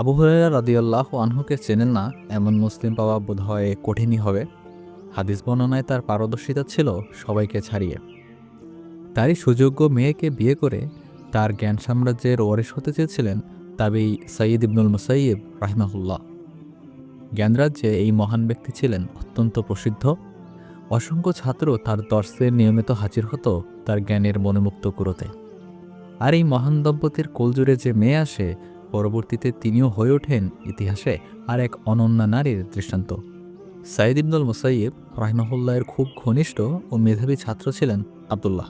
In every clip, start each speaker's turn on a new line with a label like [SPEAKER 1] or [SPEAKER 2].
[SPEAKER 1] আবু হুরাইরা রাদিয়াল্লাহু আনহুকে চেনেন না, এমন মুসলিম পাওয়া বোধহয় কঠিনই হবে। হাদিস বর্ণনায় তার পারদর্শিতা ছিল সবাইকে ছাড়িয়ে। তারই সুযোগ্য মেয়েকে বিয়ে করে তার জ্ঞান সাম্রাজ্যের ওয়ারিশ হতে চেয়েছিলেন তাবেই সঈদ ইবনুল মুসাইব রাহিমাহুল্লাহ। জ্ঞানরাজ্যে এই মহান ব্যক্তি ছিলেন অত্যন্ত প্রসিদ্ধ। অসংখ্য ছাত্র তার দর্শে নিয়মিত হাজির হতো তার জ্ঞানের মনোমুক্ত কুরোতে। আর এই মহান দম্পতির কোলজুড়ে যে মেয়ে আসে পরবর্তীতে তিনিও হয়ে ওঠেন ইতিহাসে আর এক অনন্যা নারীর দৃষ্টান্ত। সাইদ ইবনুল মুসাইব রাহিমাহুল্লাহের খুব ঘনিষ্ঠ ও মেধাবী ছাত্র ছিলেন আবদুল্লাহ।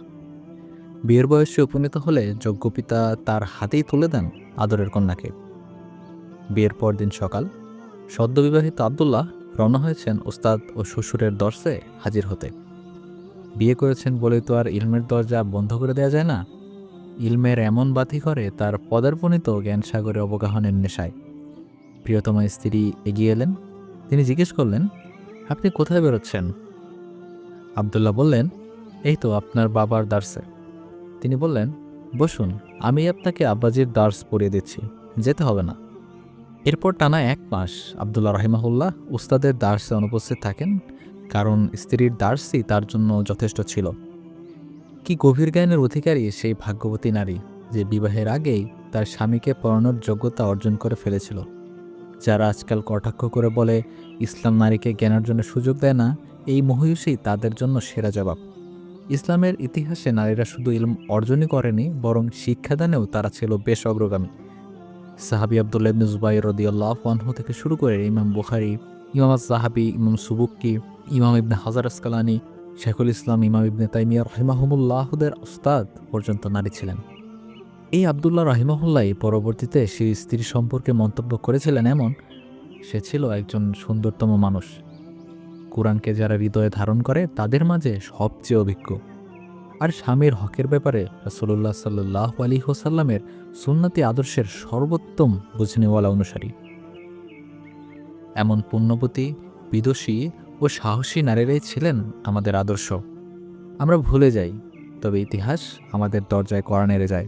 [SPEAKER 1] বিয়ের বয়সে উপনীত হলে যোগ্য পিতা তার হাতেই তুলে দেন আদরের কন্যাকে। বিয়ের পরদিন সকাল সদ্যবিবাহিত আবদুল্লাহ রওনা হয়েছেন ওস্তাদ ও শ্বশুরের দর্শে হাজির হতে। বিয়ে করেছেন বলে তো আর ইলমের দরজা বন্ধ করে দেওয়া যায় না? ইলমের এমন বাতি করে তার পদার্পণিত জ্ঞান সাগরে অবগাহনের নেশায়। প্রিয়তমা স্ত্রী এগিয়ে এলেন। তিনি জিজ্ঞেস করলেন, আপনি কোথায় বেরোচ্ছেন? আবদুল্লাহ বললেন, এই তো আপনার বাবার দার্সে। তিনি বললেন, বসুন, আমি আপনাকে আব্বাজির দার্স পড়িয়ে দিচ্ছি, যেতে হবে না। এরপর টানা এক মাস আবদুল্লাহ রহিমাহুল্লাহ উস্তাদের দার্সে অনুপস্থিত থাকেন, কারণ স্ত্রীর দার্সই তার জন্য যথেষ্ট ছিল। কি গভীর জ্ঞানের অধিকারী সেই ভাগ্যবতী নারী যে বিবাহের আগেই তার স্বামীকে পড়ানোর যোগ্যতা অর্জন করে ফেলেছিল? যারা আজকাল কটাক্ষ করে বলে, ইসলাম নারীকে জ্ঞানার্জনের সুযোগ দেয় না, এই মহিষী তাদের জন্য সেরা জবাব। ইসলামের ইতিহাসে নারীরা শুধু ইলম অর্জনই করেনি, বরং শিক্ষাদানেও তারা ছিল বেশ অগ্রগামী। সাহাবি আবদুল্লাহ ইবনে জুবাইর রদিয়াল্লাহ আনহু থেকে শুরু করে ইমাম বুখারি, ইমাম সাহাবি ইমাম সুবুক্কি ইমাম ইবনে হাজার আসকালানি শেখুল ইসলাম ইমাম ইবনে তাইমিয়া রহিমাহমুল্লাহদের ওস্তাদ পর্যন্ত নারী ছিলেন। এই আবদুল্লাহ রাহিমাহুল্লাহ পরবর্তীতে সেই স্ত্রী সম্পর্কে মন্তব্য করেছিলেন এমন, সে ছিল একজন সুন্দরতম মানুষ। কোরআনকে যারা হৃদয়ে ধারণ করে, তাদের মাঝে সবচেয়ে অভিজ্ঞ। আর স্বামীর হকের ব্যাপারে রসল্লাহ সাল্লাহ আলী হোসাল্লামের সুন্নতি আদর্শের সর্বোত্তম বুঝনেওয়ালা অনুসারী। এমন পুণ্যবতী, বিদুষী ও সাহসী নারীরাই ছিলেন আমাদের আদর্শ। আমরা ভুলে যাই, তবে ইতিহাস আমাদের দরজায় কড়া নেড়ে যায়।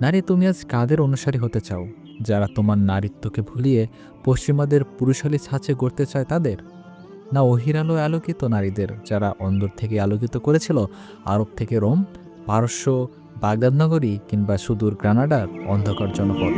[SPEAKER 1] নারী, তুমি আজ কাদের অনুসারী হতে চাও, যারা তোমার নারীত্বকে ভুলিয়ে পশ্চিমাদের পুরুষালী ছাঁচে গড়তে চায় তাদের? না অহিরালো আলোকিত নারীদের, যারা অন্দর থেকে আলোকিত করেছিল, আরব থেকে রোম, পারস্য, বাগদাদ নগরী কিংবা সুদূর গ্রানাডার অন্ধকার জনপদ